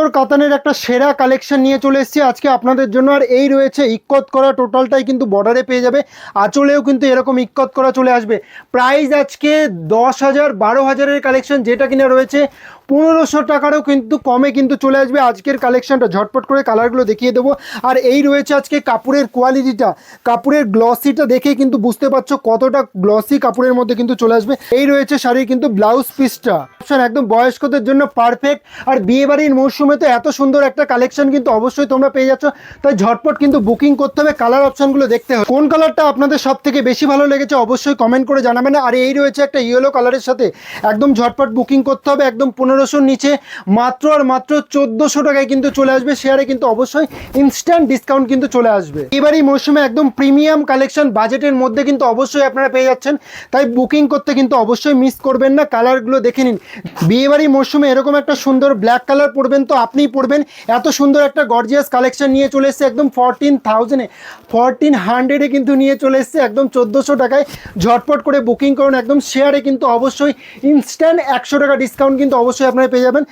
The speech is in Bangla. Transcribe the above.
পিওর কাতানের একটা সেরা কালেকশন নিয়ে চলে এসেছি। আজকে আপনাদের জন্য আর এই রয়েছে ইক্কত করা টোটালটাই কিন্তু বর্ডারে পেয়ে যাবে। আঁচলেও কিন্তু এরকম ইক্কত করা চলে আসবে। প্রাইস আজকে দশ হাজার, বারো হাজারের কালেকশন যেটা কিনা রয়েছে, পনেরোশো টাকারও কিন্তু কমে কিন্তু চলে আসবে। আজকের কালেকশনটা ঝটপট করে কালারগুলো দেখিয়ে দেবো। আর এই রয়েছে আজকে কাপড়ের কোয়ালিটিটা কাপড়ের গ্লসিটা দেখে কিন্তু বুঝতে পারছ কতটা গ্লসি কাপড়ের মধ্যে কিন্তু চলে আসবে। এই রয়েছে শাড়ির কিন্তু ব্লাউজ পিসটা একদম বয়স্কদের জন্য পারফেক্ট আর বিয়ে বাড়ির মরশুমে তো এত সুন্দর একটা কালেকশন কিন্তু অবশ্যই তোমরা পেয়ে যাচ্ছ। তাই ঝটপট কিন্তু বুকিং করতে হবে কালার অপশনগুলো দেখতে হবে। কোন কালারটা আপনাদের সব থেকে বেশি ভালো লেগেছে অবশ্যই কমেন্ট করে জানাবেন। আর এই রয়েছে একটা ইয়েলো কালারের সাথে একদম ঝটপট বুকিং করতে হবে, একদম পনেরোশোর নিচে। মাত্র আর মাত্র চোদ্দোশো টাকায় কিন্তু চলে আসবে। শেয়ারে কিন্তু অবশ্যই ইনস্ট্যান্ট ডিসকাউন্ট কিন্তু চলে আসবে। এবারই মরশুমে একদম প্রিমিয়াম কালেকশন বাজেটের মধ্যে কিন্তু অবশ্যই আপনারা পেয়ে যাচ্ছেন। তাই বুকিং করতে কিন্তু অবশ্যই মিস করবেন না। কালারগুলো দেখে নিন। বিয়েবাড়ি মরশুমে এরকম একটা সুন্দর ব্ল্যাক কালার পরবেন তো আপনিই পড়বেন। এত সুন্দর একটা গর্জিয়াস কালেকশন নিয়ে চলে এসছে একদম ফরটিন থাউজেন্ডে ফরটিন হান্ড্রেডে কিন্তু নিয়ে চলে এসছে একদম চোদ্দোশো টাকায়। ঝটপট করে বুকিং করুন, একদম শেয়ারে কিন্তু অবশ্যই ইনস্ট্যান্ট একশো টাকা ডিসকাউন্ট কিন্তু অবশ্যই আপনারা পেয়ে যাবেন।